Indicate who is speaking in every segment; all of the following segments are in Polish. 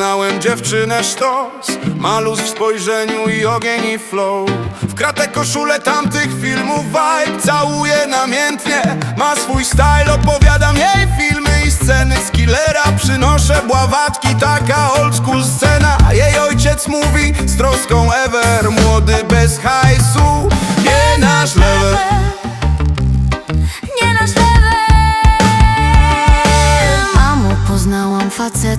Speaker 1: poznałem dziewczynę sztos. Malus w spojrzeniu i ogień i flow. W kratę koszulę tamtych filmów vibe Całuje namiętnie, ma swój style Opowiadam jej filmy i sceny. Z killera Przynoszę bławatki, taka old school scena. Jej ojciec mówi z troską ever Młody bez hajsu,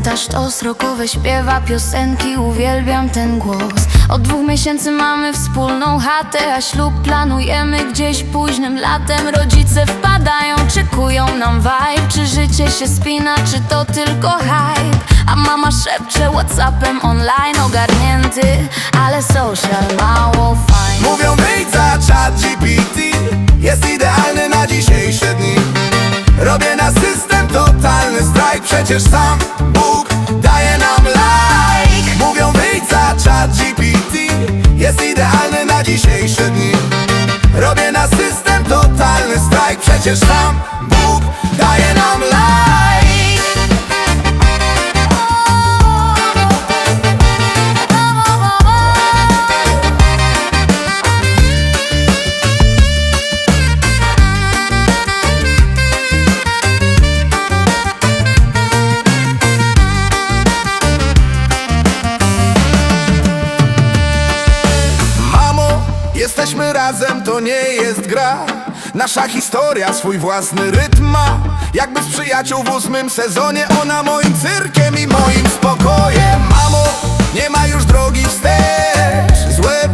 Speaker 2: poznałam faceta Sztos rokowy śpiewa piosenki Uwielbiam ten głos. Od dwóch miesięcy mamy wspólną chatę A ślub planujemy gdzieś późnym latem. Rodzice wpadają, czykują nam vibe. Czy życie się spina, czy to tylko hype? A mama szepcze whatsappem online Ogarnięty, ale social mało fajny.
Speaker 1: Mówią wyjdź za czat GPT Przecież sam Bóg daje nam like. Mówią wyjdź za czat GPT Jest idealny na dzisiejsze dni. Robię na system totalny strajk. Przecież sam Bóg jesteśmy razem, to nie jest gra. Nasza historia swój własny rytm ma. Jakby z przyjaciół w ósmym sezonie Ona moim cyrkiem i moim spokojem. Mamo, nie ma już drogi wstecz. Złe